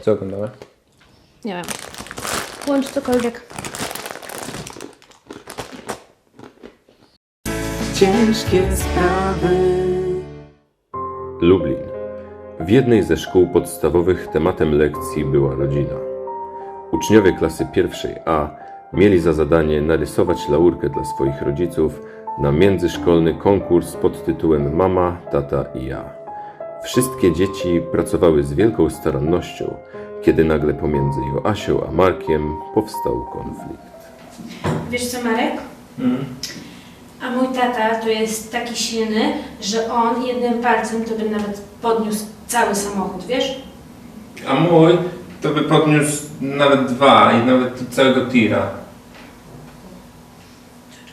Co oglądałeś? Nie wiem. Łącz cokolwiek. Ciężkie sprawy. Lublin. W jednej ze szkół podstawowych tematem lekcji była rodzina. Uczniowie klasy pierwszej A mieli za zadanie narysować laurkę dla swoich rodziców na międzyszkolny konkurs pod tytułem Mama, Tata i ja. Wszystkie dzieci pracowały z wielką starannością, kiedy nagle pomiędzy Joasią a Markiem powstał konflikt. Wiesz co, Marek? A mój tata to jest taki silny, że on jednym palcem to by nawet podniósł cały samochód, wiesz? A mój to by podniósł nawet dwa i nawet całego tira.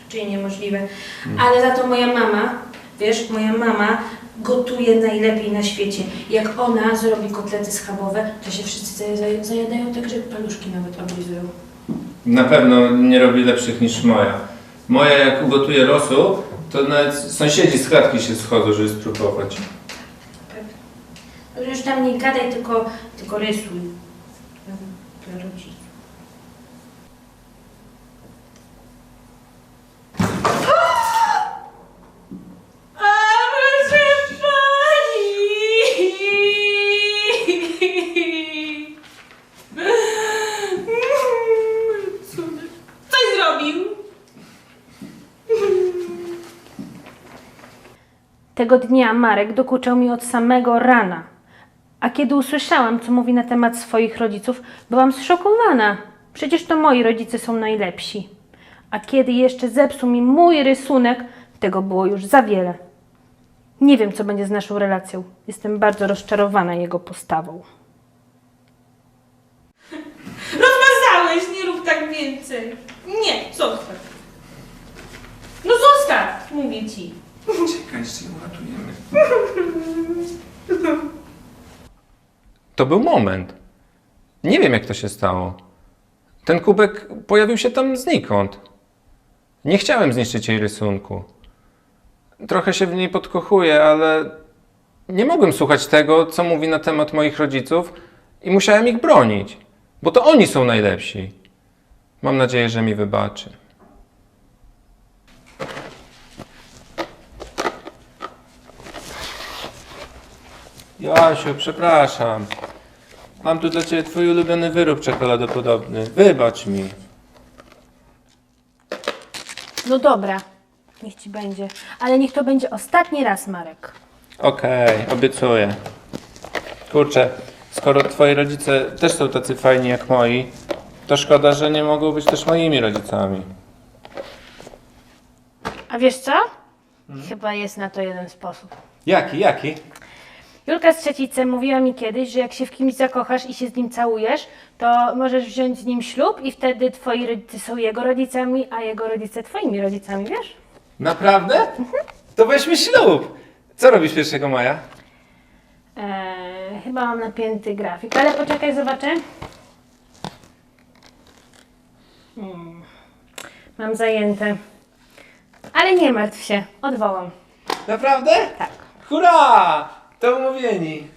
Czyli niemożliwe. Ale za to moja mama, wiesz, moja mama gotuje najlepiej na świecie. Jak ona zrobi kotlety schabowe, to się wszyscy zaj- zajadają tak, że paluszki nawet oblizują. Na pewno nie robi lepszych niż moja. Moja jak ugotuje rosół, to nawet sąsiedzi z klatki się schodzą, żeby spróbować. Już tam nie gadaj, tylko, tylko rysuj. Dla rodziców. A proszę pani! Coś zrobił? Tego dnia Marek dokuczał mi od samego rana. A kiedy usłyszałam, co mówi na temat swoich rodziców, byłam zszokowana. Przecież to moi rodzice są najlepsi. A kiedy jeszcze zepsuł mi mój rysunek, tego było już za wiele. Nie wiem, co będzie z naszą relacją. Jestem bardzo rozczarowana jego postawą. Rozmazałeś, nie rób tak więcej. Nie, zostaw. No zostaw, mówię ci. Ją uratujemy. To był moment. Nie wiem, jak to się stało. Ten kubek pojawił się tam znikąd. Nie chciałem zniszczyć jej rysunku. Trochę się w niej podkochuję, ale nie mogłem słuchać tego, co mówi na temat moich rodziców i musiałem ich bronić, bo to oni są najlepsi. Mam nadzieję, że mi wybaczy. Joasiu, przepraszam. Mam tu dla Ciebie Twój ulubiony wyrób czekoladopodobny. Wybacz mi. No dobra, niech ci będzie. Ale niech to będzie ostatni raz, Marek. Okej, obiecuję. Kurczę, skoro Twoi rodzice też są tacy fajni jak moi, to szkoda, że nie mogą być też moimi rodzicami. A wiesz co? Chyba jest na to jeden sposób. Jaki, jaki? Julka z Trzecicy mówiła mi kiedyś, że jak się w kimś zakochasz i się z nim całujesz, to możesz wziąć z nim ślub i wtedy twoi rodzice są jego rodzicami, a jego rodzice twoimi rodzicami, wiesz? Naprawdę? To weźmy ślub! Co robisz 1 maja? Eee, chyba mam napięty grafik, ale poczekaj, zobaczę. Hmm. Mam zajęte. Ale nie martw się, odwołam. Naprawdę? Tak. Hurra! To umówieni.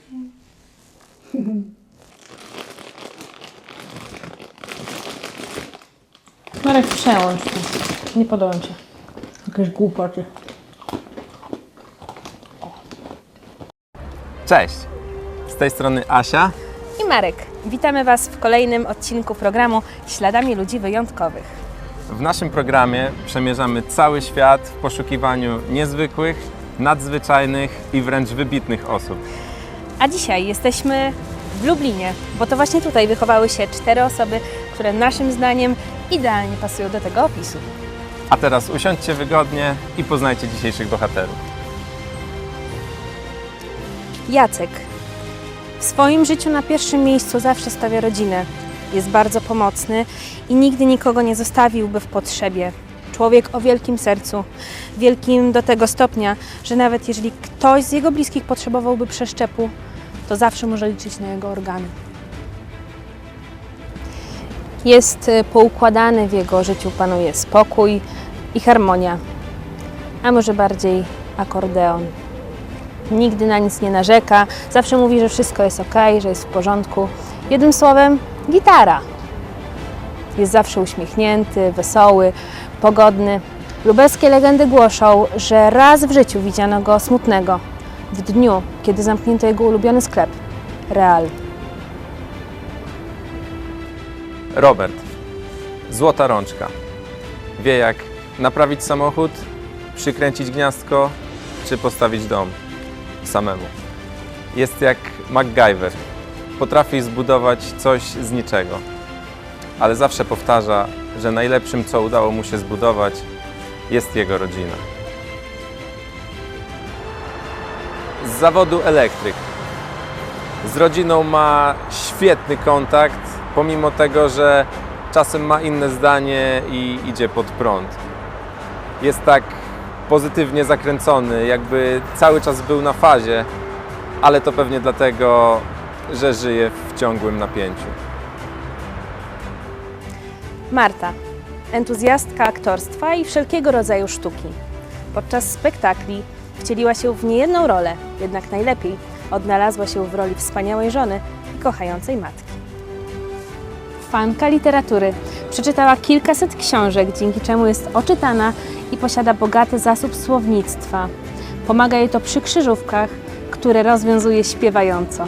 Marek, przełącz to. Nie podoba mi się. Jakieś głupoty. Cześć! Z tej strony Asia. I Marek. Witamy Was w kolejnym odcinku programu Śladami Ludzi Wyjątkowych. W naszym programie przemierzamy cały świat w poszukiwaniu niezwykłych, nadzwyczajnych i wręcz wybitnych osób. A dzisiaj jesteśmy w Lublinie, bo to właśnie tutaj wychowały się cztery osoby, które naszym zdaniem idealnie pasują do tego opisu. A teraz usiądźcie wygodnie i poznajcie dzisiejszych bohaterów. Jacek. W swoim życiu na pierwszym miejscu zawsze stawia rodzinę. Jest bardzo pomocny i nigdy nikogo nie zostawiłby w potrzebie. Człowiek o wielkim sercu, wielkim do tego stopnia, że nawet jeżeli ktoś z jego bliskich potrzebowałby przeszczepu, to zawsze może liczyć na jego organy. Jest y, poukładany w jego życiu, panuje spokój i harmonia, a może bardziej akordeon. Nigdy na nic nie narzeka, zawsze mówi, że wszystko jest ok, że jest w porządku. Jednym słowem, gitara. Jest zawsze uśmiechnięty, wesoły, pogodny. Lubelskie legendy głoszą, że raz w życiu widziano go smutnego. W dniu, kiedy zamknięto jego ulubiony sklep. Real. Robert. Złota rączka. Wie jak naprawić samochód, przykręcić gniazdko czy postawić dom samemu. Jest jak MacGyver. Potrafi zbudować coś z niczego. Ale zawsze powtarza, że najlepszym co udało mu się zbudować jest jego rodzina. Z zawodu elektryk. Z rodziną ma świetny kontakt, pomimo tego, że czasem ma inne zdanie i idzie pod prąd. Jest tak pozytywnie zakręcony, jakby cały czas był na fazie, ale to pewnie dlatego, że żyje w ciągłym napięciu. Marta, entuzjastka aktorstwa i wszelkiego rodzaju sztuki. Podczas spektakli wcieliła się w niejedną rolę, jednak najlepiej odnalazła się w roli wspaniałej żony i kochającej matki. Fanka literatury. Przeczytała kilkaset książek, dzięki czemu jest oczytana i posiada bogaty zasób słownictwa. Pomaga jej to przy krzyżówkach, które rozwiązuje śpiewająco.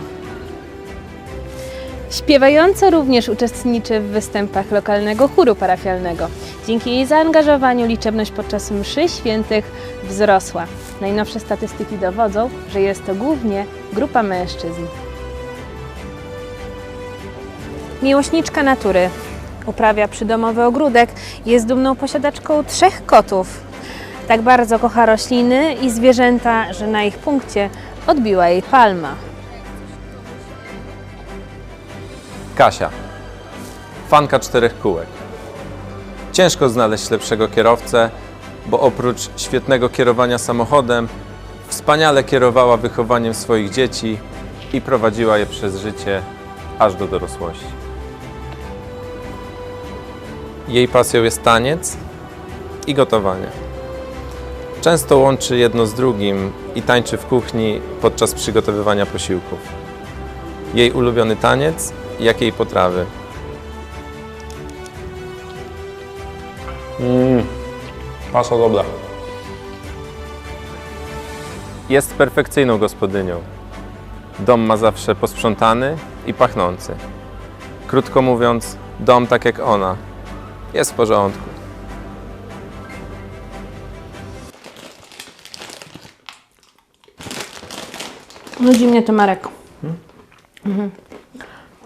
Śpiewająca również uczestniczy w występach lokalnego chóru parafialnego. Dzięki jej zaangażowaniu liczebność podczas mszy świętych wzrosła. Najnowsze statystyki dowodzą, że jest to głównie grupa mężczyzn. Miłośniczka natury. Uprawia przydomowy ogródek. Jest dumną posiadaczką trzech kotów. Tak bardzo kocha rośliny i zwierzęta, że na ich punkcie odbiła jej palma. Kasia. Fanka czterech kółek. Ciężko znaleźć lepszego kierowcę, bo oprócz świetnego kierowania samochodem, wspaniale kierowała wychowaniem swoich dzieci i prowadziła je przez życie aż do dorosłości. Jej pasją jest taniec i gotowanie. Często łączy jedno z drugim i tańczy w kuchni podczas przygotowywania posiłków. Jej ulubiony taniec, jak jej potrawy. Mmm, pasa dobra. Jest perfekcyjną gospodynią. Dom ma zawsze posprzątany i pachnący. Krótko mówiąc, dom tak jak ona. Jest w porządku. Nudzi mnie to Marek. Mhm.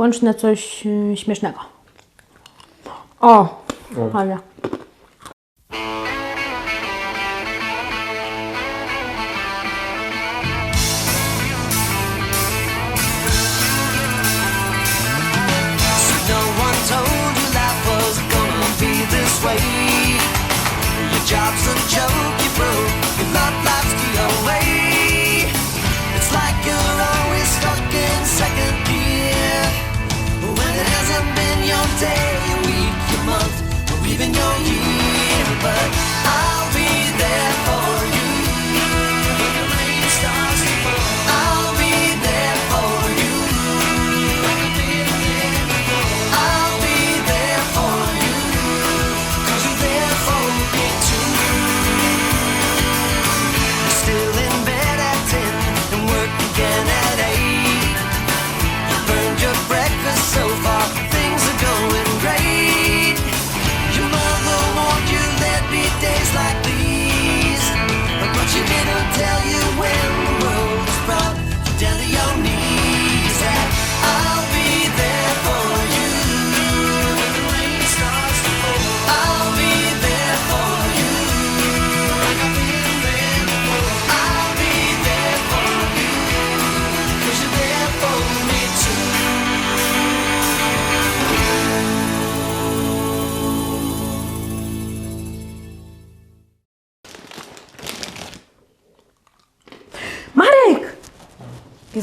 Na coś y, śmiesznego. O, fajnie. No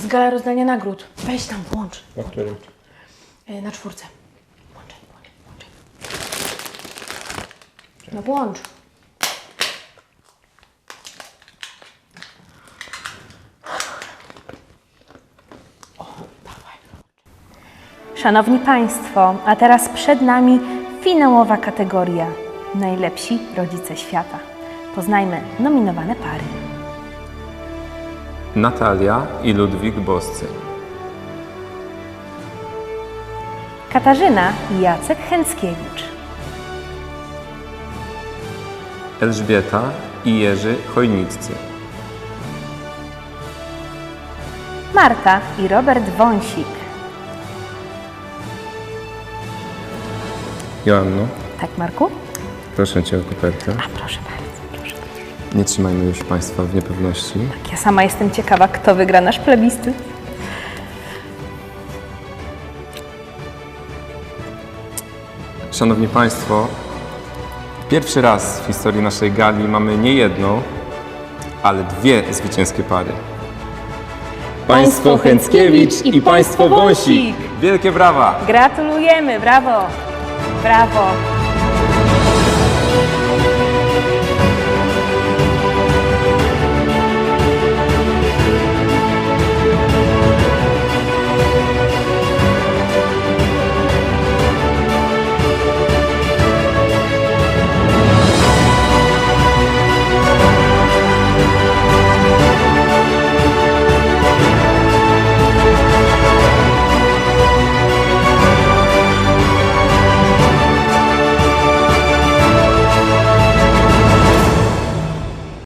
gala rozdania nagród. Weź tam, włącz. Na którym? E, na czwórce. Włączaj, włączaj, włączaj. No włącz. Szanowni Państwo, a teraz przed nami finałowa kategoria Najlepsi rodzice świata. Poznajmy nominowane pary. Natalia i Ludwik Boscy. Katarzyna i Jacek Chęckiewicz. Elżbieta i Jerzy Chojniccy. Marta i Robert Wąsik. Joanno, Tak, Marku? proszę Cię o kopertę. A proszę bardzo, proszę. Nie trzymajmy już Państwa w niepewności. Ja sama jestem ciekawa, kto wygra nasz plebiscyt. Szanowni Państwo, pierwszy raz w historii naszej gali mamy nie jedną, ale dwie zwycięskie pary. Państwo Chęckiewicz i państwo Wąsik. Wielkie brawa! Gratulujemy, brawo! Brawo!